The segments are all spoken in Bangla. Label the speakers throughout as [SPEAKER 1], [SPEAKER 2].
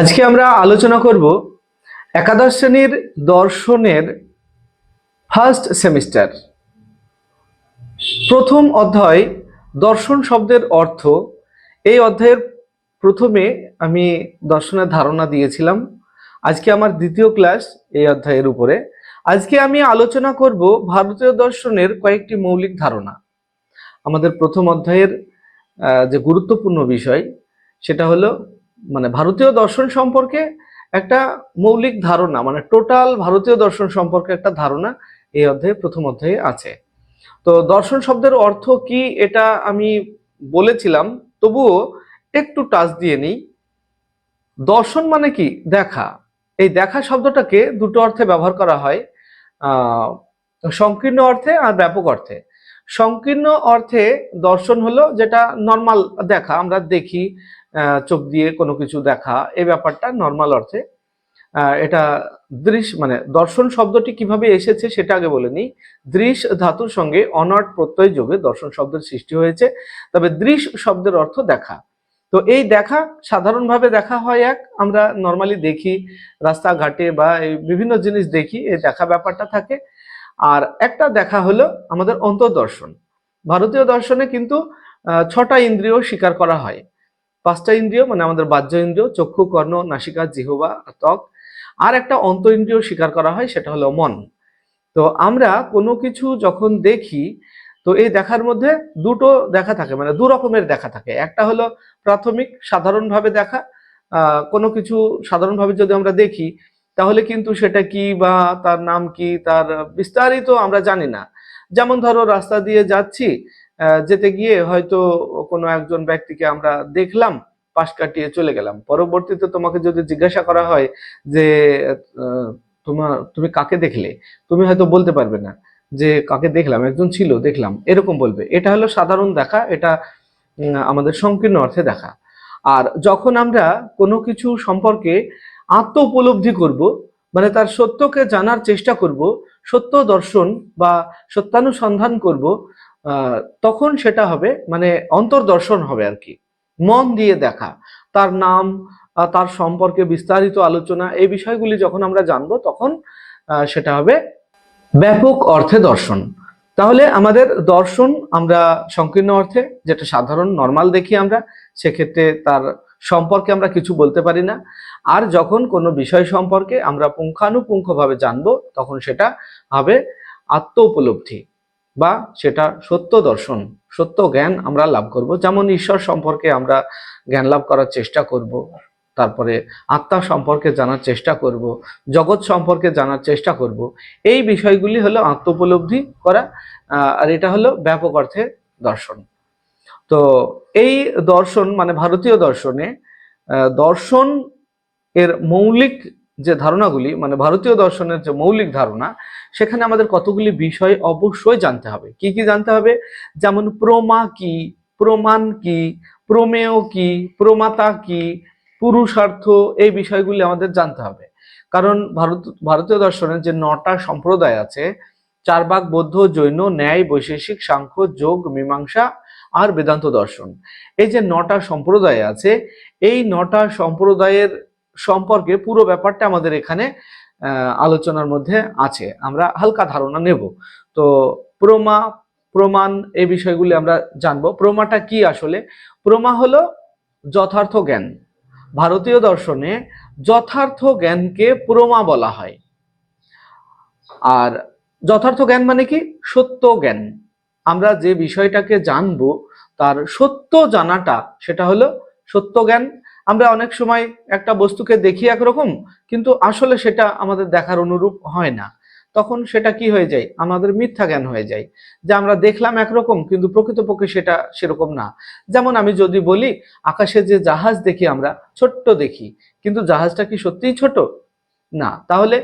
[SPEAKER 1] আজকে আমরা আলোচনা করব একাদশ শ্রেণির দর্শনের ফার্স্ট সেমিস্টার প্রথম অধ্যায় দর্শন শব্দের অর্থ। এই অধ্যায়ের প্রথমে আমি দর্শনের ধারণা দিয়েছিলাম। আজকে আমার দ্বিতীয় ক্লাস এই অধ্যায়ের উপরে। আজকে আমি আলোচনা করব ভারতীয় দর্শনের কয়েকটি মৌলিক ধারণা। আমাদের প্রথম অধ্যায়ের যে গুরুত্বপূর্ণ বিষয়, সেটা হলো মানে ভারতীয় দর্শন সম্পর্কে একটা মৌলিক ধারণা মানে টোটাল ভারতীয় দর্শন সম্পর্কে একটা ধারণা এই অধ্যায়ে, প্রথম অধ্যায়ে আছে। তো দর্শন শব্দের অর্থ কি এটা আমি বলেছিলাম, তবুও একটু টাচ দিয়ে নিই। দর্শন মানে কি? দেখা। এই দেখা শব্দটাকে দুটো অর্থে ব্যবহার করা হয় সংকীর্ণ অর্থে আর ব্যাপক অর্থে। সংকীর্ণ অর্থে দর্শন হলো যেটা নর্মাল দেখা, আমরা দেখি চোখ দিয়ে কোনো কিছু দেখা এই ব্যাপারটা নর্মাল অর্থে। এটা দৃশ মানে দর্শন শব্দটি কীভাবে এসেছে সেটা আগে বলে নিই। দৃশ ধাতুর সঙ্গে অনট প্রত্যয় যোগে দর্শন শব্দের সৃষ্টি হয়েছে, তবে দৃশ শব্দের অর্থ দেখা। তো এই দেখা সাধারণভাবে দেখা হয় এক, আমরা নর্মালি দেখি রাস্তাঘাটে বা এই বিভিন্ন জিনিস দেখি এই দেখা ব্যাপারটা থাকে। আর একটা দেখা হলো আমাদের অন্তর্দর্শন। ভারতীয় দর্শনে কিন্তু ছটা ইন্দ্রিয় স্বীকার করা হয়। পাঁচটা ইন্দ্রিয় মানে আমাদের বাহ্য ইন্দ্রিয়, চক্ষু, কর্ণ, নাসিকা, জিহবা, ত্বক। আর একটা অন্ত ইন্দ্রিয় স্বীকার করা হয়, সেটা হলো মন। তো আমরা কোনো কিছু যখন দেখি, তো এই দেখার মধ্যে দুটো দেখা থাকে মানে দু রকমের দেখা থাকে। একটা হলো প্রাথমিক, সাধারণভাবে দেখা কোনো কিছু সাধারণভাবে যদি আমরা দেখি তাহলে কিন্তু সেটা কি বা তার নাম কি, তার বিস্তারিত আমরা জানি না। যেমন ধরো রাস্তা দিয়ে যাচ্ছি যেতে গিয়ে হয়তো কোনো একজন ব্যক্তিকে আমরা দেখলাম, পাশ কাটিয়ে চলে গেলাম। পরবর্তীতে তোমাকে যদি জিজ্ঞাসা করা হয় যে তোমার, তুমি কাকে দেখলে? তুমি হয়তো বলতে পারবে না যে, কাকে দেখলাম? একজন ছিল, দেখলাম। এরকম বলবে। এটা হলো সাধারণ দেখা, এটা আমাদের সংকীর্ণ অর্থে দেখা। আর যখন আমরা কোনো কিছু সম্পর্কে আত্ম উপলব্ধি করব মানে তার সত্যকে জানার চেষ্টা করব, সত্য দর্শন বা সত্যানুসন্ধান করব তখন সেটা হবে মানে অন্তর্দর্শন হবে আর কি। মন দিয়ে দেখা, তার নাম তার সম্পর্কে বিস্তারিত আলোচনা, এই বিষয়গুলি যখন আমরা জানব, তখন সেটা হবে ব্যাপক অর্থে দর্শন। তাহলে আমাদের দর্শন আমরা সংকীর্ণ অর্থে, যেটা সাধারণ, নর্মাল দেখি আমরা, সেক্ষেত্রে তার সম্পর্কে আমরা কিছু বলতে পারি না। আর যখন কোনো বিষয় সম্পর্কে আমরা পুঙ্খানুপুঙ্খভাবে জানব, তখন সেটা হবে আত্ম উপলব্ধি বা সেটা সত্য দর্শন, সত্য জ্ঞান আমরা লাভ করব। যেমন ঈশ্বর সম্পর্কে আমরা জ্ঞান লাভ করার চেষ্টা করব, তারপরে আত্মা সম্পর্কে জানার চেষ্টা করব, জগৎ সম্পর্কে জানার চেষ্টা করব। এই বিষয়গুলি হলো আত্ম উপলব্ধি করা আর এটা হলো ব্যাপক অর্থে দর্শন। তো এই দর্শন মানে ভারতীয় দর্শনে দর্শন এর মৌলিক যে ধারণাগুলি মানে ভারতীয় দর্শনের যে মৌলিক ধারণা, সেখানে আমাদের কতগুলি বিষয় অবশ্যই জানতে হবে। কি কি জানতে হবে? যেমন প্রমা কি, প্রমাণ কি, প্রমেয় কি, প্রমাতা কি, পুরুষার্থ, এই বিষয়গুলি আমাদের জানতে হবে। কারণ ভারত, ভারতীয় দর্শনের যে নটা সম্প্রদায় আছে চারবাক বৌদ্ধ, জৈন, ন্যায়, বৈশেষিক, সাংখ্য, যোগ, মীমাংসা আর বেদান্ত দর্শন। এই যে নটা সম্প্রদায় আছে, এই নটা সম্প্রদায়ের সম্পর্কে পুরো ব্যাপারটা আমাদের এখানে আলোচনার মধ্যে আছে। আমরা হালকা ধারণা নেব। তো প্রমা, প্রমাণ এই বিষয়গুলি আমরা জানব। প্রমাটা কি আসলে? প্রমা হলো যথার্থ জ্ঞান। ভারতীয় দর্শনে যথার্থ জ্ঞানকে প্রমা বলা হয়। আর যথার্থ জ্ঞান মানে কি? সত্য জ্ঞান। আমরা যে বিষয়টাকে জানব, তার সত্য জানাটা, সেটা হলো সত্য জ্ঞান। আমরা অনেক সময় একটা বস্তুকে দেখি একরকম, কিন্তু আসলে সেটা আমাদের দেখার অনুরূপ হয় না। তখন সেটা কি হয়ে যায়? আমাদের মিথ্যা জ্ঞান হয়ে যায়। যে আমরা দেখলাম একরকম, কিন্তু প্রকৃতপক্ষে সেটা সেরকম না। যেমন আমি যদি বলি, আকাশে যে জাহাজ দেখি আমরা, ছোট্ট দেখি, কিন্তু জাহাজটা কি সত্যিই ছোট? না। তাহলে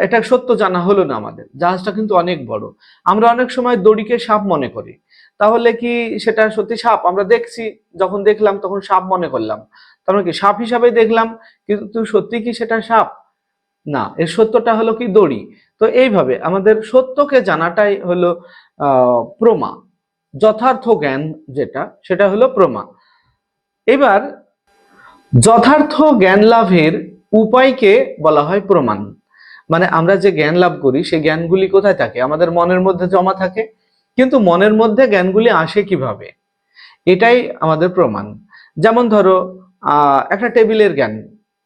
[SPEAKER 1] এটা সত্য জানা হলো না আমাদের। জাহাজটা কিন্তু অনেক বড়। আমরা অনেক সময় দড়িকে সাপ মনে করি। তাহলে কি সেটা সত্যি সাপ? আমরা দেখছি, যখন দেখলাম তখন সাপ মনে করলাম। তার মানে কি, সাপ হিসাবে দেখলাম, কিন্তু সত্যি কি সেটা সাপ? না, এর সত্যটা হলো কি দড়ি। তো এইভাবে আমাদের সত্যকে জানাটাই হলো প্রমা। যথার্থ জ্ঞান যেটা, সেটা হলো প্রমা। এবার, যথার্থ জ্ঞান লাভের উপায়কে বলা হয় প্রমাণ। মানে আমরা যে জ্ঞান লাভ করি, সেই জ্ঞানগুলি কোথায় থাকে? আমাদের মনের মধ্যে জমা থাকে। কিন্তু মনের মধ্যে জ্ঞানগুলি আসে কীভাবে? এটাই আমাদের প্রমাণ। যেমন ধরো একটা টেবিলের জ্ঞান।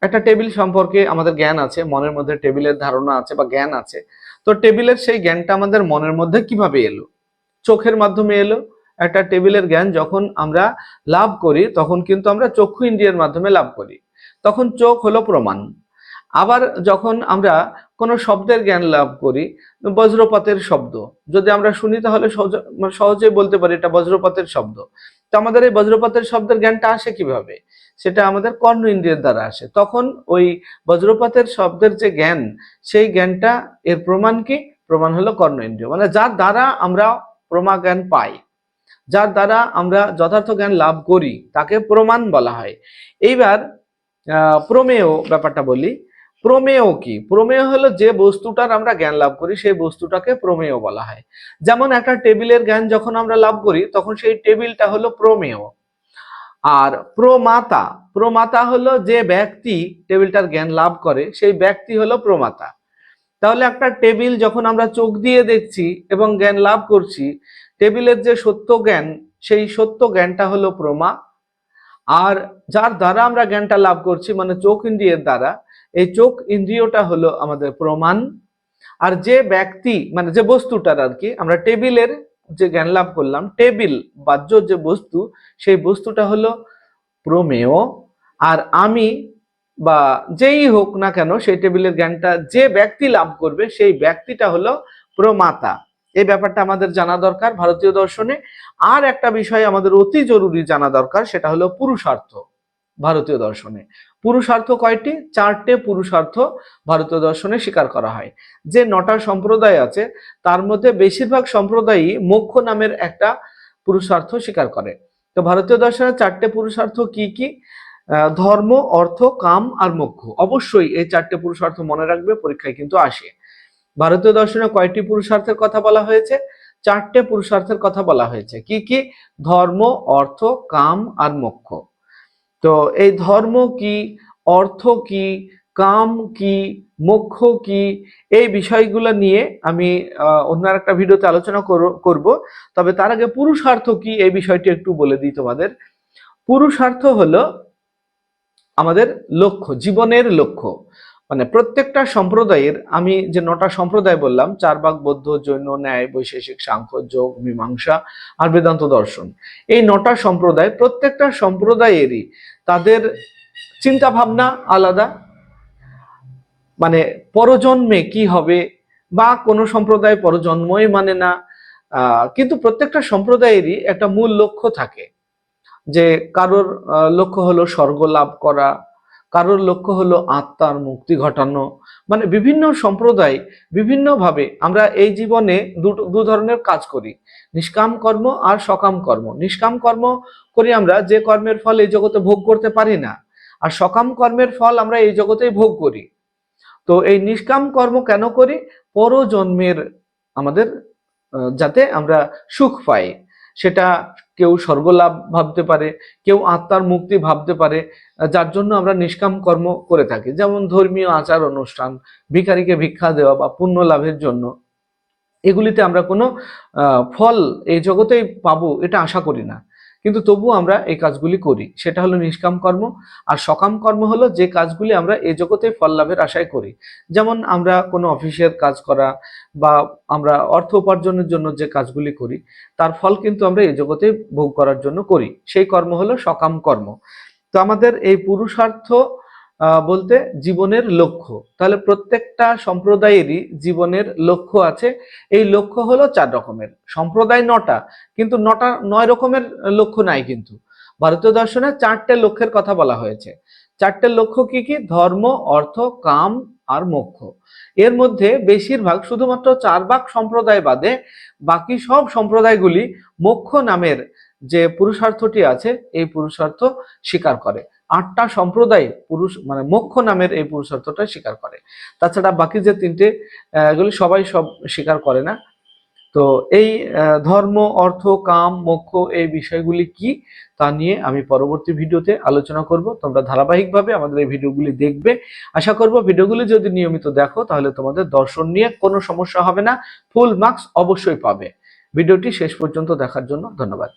[SPEAKER 1] একটা টেবিল সম্পর্কে আমাদের জ্ঞান আছে, মনের মধ্যে টেবিলের ধারণা আছে বা জ্ঞান আছে। তো টেবিলের সেই জ্ঞানটা আমাদের মনের মধ্যে কীভাবে এলো? চোখের মাধ্যমে এলো। একটা টেবিলের জ্ঞান যখন আমরা লাভ করি, তখন কিন্তু আমরা চক্ষু ইন্দ্রিয়ের মাধ্যমে লাভ করি। তখন চোখ হলো প্রমাণ। আবার যখন আমরা কোনো শব্দের জ্ঞান লাভ করি, বজ্রপাতের শব্দ। যদি আমরা শুনি তাহলে সহজ- মানে সহজেই বলতে পারি এটা বজ্রপাতের শব্দ। তো আমাদের এই বজ্রপাতের শব্দের জ্ঞানটা আসে কীভাবে? সেটা আমাদের কর্ণ ইন্দ্রিয়ের দ্বারা আসে। তখন ওই বজ্রপাতের শব্দের যে জ্ঞান, সেই জ্ঞানটা এর প্রমাণ কি? প্রমাণ হলো কর্ণ ইন্দ্রিয়। মানে যার দ্বারা আমরা প্রমা জ্ঞান পাই, যার দ্বারা আমরা যথার্থ জ্ঞান লাভ করি, তাকে প্রমাণ বলা হয়। এইবার প্রমেয় ব্যাপারটা বলি। প্রমেয় কি? প্রমেয় হলো যে বস্তুটার আমরা জ্ঞান লাভ করি, সেই বস্তুটাকে প্রমেয় বলা হয়। যেমন একটা টেবিলের জ্ঞান যখন আমরা লাভ করি, তখন সেই টেবিলটা হলো প্রমেয়। আর প্রমাতা প্রমাতা হলো যে ব্যক্তি টেবিলটার জ্ঞান লাভ করে, সেই ব্যক্তি হলো প্রমাতা। তাহলে একটা টেবিল যখন আমরা চোখ দিয়ে দেখছি এবং জ্ঞান লাভ করছি, টেবিলের যে সত্য জ্ঞান, সেই সত্য জ্ঞানটা হলো প্রমা। আর যার দ্বারা আমরা জ্ঞানটা লাভ করছি মানে চোখ ইন্দ্রিয়ের দ্বারা এই চোখ ইন্দ্রিয়টা হলো আমাদের প্রমাণ। আর যে ব্যক্তি মানে যে বস্তুটার আর কি, আমরা টেবিলের যে জ্ঞান লাভ করলাম, টেবিল, বাহ্য যে বস্তু, সেই বস্তুটা হলো প্রমেয়। আর আমি বা যেই হোক না কেন, সেই টেবিলের জ্ঞানটা যে ব্যক্তি লাভ করবে, সেই ব্যক্তিটা হলো প্রমাতা। এই ব্যাপারটা আমাদের জানা দরকার ভারতীয় দর্শনে। আর একটা বিষয় আমাদের অতি জরুরি জানা দরকার, সেটা হলো পুরুষার্থ। ভারতীয় দর্শনে। পুরুষার্থ কয়টি? চারটে পুরুষার্থ ভারতীয় দর্শনে স্বীকার করা হয়। যে নটা সম্প্রদায় আছে, তার মধ্যে বেশিরভাগ সম্প্রদায়ই মোক্ষ নামের একটা পুরুষার্থ স্বীকার করে। তো ভারতীয় দর্শনের চারটে পুরুষার্থ কি কি? ধর্ম, অর্থ, কাম আর মোক্ষ। অবশ্যই এই চারটে পুরুষার্থ মনে রাখবে, পরীক্ষায় কিন্তু আসে। ভারতীয় দর্শনে কয়টি পুরুষার্থের কথা বলা হয়েছে? চারটে পুরুষার্থের কথা বলা হয়েছে। কি কি? ধর্ম, অর্থ, কাম আর মোক্ষ। তো এই ধর্ম কি, অর্থ কি, কাম কি, মোক্ষ কি, এই বিষয়গুলো নিয়ে আমি অন্য একটা ভিডিওতে আলোচনা করো- করব। তবে তার আগে পুরুষার্থ কি, এই বিষয়টি একটু বলে দিই তোমাদের। পুরুষার্থ হলো আমাদের লক্ষ্য, জীবনের লক্ষ্য। মানে প্রত্যেকটা সম্প্রদায়ের, আমি যে নটা সম্প্রদায় বললাম চারবাক বৌদ্ধ, জৈন, ন্যায়, বৈশেষিক, সাংখ্য, যোগ, মীমাংসা আর বেদান্ত দর্শন। এই নটা সম্প্রদায় প্রত্যেকটা সম্প্রদায়েরই তাদের চিন্তা ভাবনা আলাদা। মানে পরজন্মে কি হবে বা কোনো সম্প্রদায় পরজন্মই মানে না কিন্তু প্রত্যেকটা সম্প্রদায়েরই একটা মূল লক্ষ্য থাকে। যে কারোর লক্ষ্য হলো স্বর্গ লাভ করা কারোর লক্ষ্য হলো আত্মার মুক্তি ঘটানো। মানে বিভিন্ন সম্প্রদায় বিভিন্নভাবে আমরা এই জীবনে দুটো, দু ধরনের কাজ করি। নিষ্কাম কর্ম আর সকাম কর্ম। নিষ্কাম কর্ম করি আমরা যে কর্মের ফল এই জগতে ভোগ করতে পারি না। আর সকাম কর্মের ফল আমরা এই জগতেই ভোগ করি। তো এই নিষ্কাম কর্ম কেন করি? পরজন্মের আমাদের যাতে আমরা সুখ পাই। সেটা কেউ স্বর্গলাভ ভাবতে পারে, কেউ আত্মার মুক্তি ভাবতে পারে, যার জন্য আমরা নিষ্কাম কর্ম করে থাকি। যেমন ধর্মীয় আচার অনুষ্ঠান, ভিখারিকে ভিক্ষা দেওয়া বা পুণ্য লাভের জন্য, এগুলিতে আমরা কোনো ফল এই জগতেই পাবো, এটা আশা করি না। কিন্তু তবুও আমরা এই কাজগুলি করি। সেটা হলো নিষ্কাম কর্ম, আর সকাম কর্ম হলো যে কাজগুলি আমরা এ জগতে ফল লাভের আশায় করি। যেমন আমরা কোনো অফিসের কাজ করা বা আমরা অর্থ উপার্জনের জন্য যে কাজগুলি করি, তার ফল কিন্তু আমরা এ জগতে ভোগ করার জন্য করি। সেই কর্ম হলো সকাম কর্ম। তো আমাদের এই পুরুষার্থ বলতে জীবনের লক্ষ্য। তাহলে প্রত্যেকটা সম্প্রদায়েরই জীবনের লক্ষ্য আছে। এই লক্ষ্য হলো চার রকমের। সম্প্রদায় নটা, কিন্তু নটা, নয় রকমের লক্ষ্য নাই কিন্তু। ভারতীয় দর্শনে চারটে লক্ষ্যের কথা বলা হয়েছে। চারটে লক্ষ্য কি কি? ধর্ম, অর্থ, কাম আর মোক্ষ। এর মধ্যে বেশিরভাগ শুধুমাত্র চার ভাগ সম্প্রদায় বাদে বাকি সব সম্প্রদায়গুলি মোক্ষ নামের যে পুরুষার্থটি আছে, এই পুরুষার্থ স্বীকার করে। আটটা সম্প্রদায় পুরুষ মানে মোক্ষ নামের এই পুরুষার্থটা স্বীকার করে। তাছাড়া বাকি যে তিনটে এগুলি সবাই সব স্বীকার করে না। তো এই ধর্ম, অর্থ, কাম, মোক্ষ এই বিষয়গুলি কি তা নিয়ে আমি পরবর্তী ভিডিওতে আলোচনা করব। তোমরা ধারাবাহিকভাবে আমাদের এই ভিডিওগুলি দেখবে। আশা করব ভিডিওগুলি যদি নিয়মিত দেখো, তাহলে তোমাদের দর্শন নিয়ে কোনো সমস্যা হবে না। ফুল মার্কস অবশ্যই পাবে। ভিডিওটি শেষ পর্যন্ত দেখার জন্য ধন্যবাদ।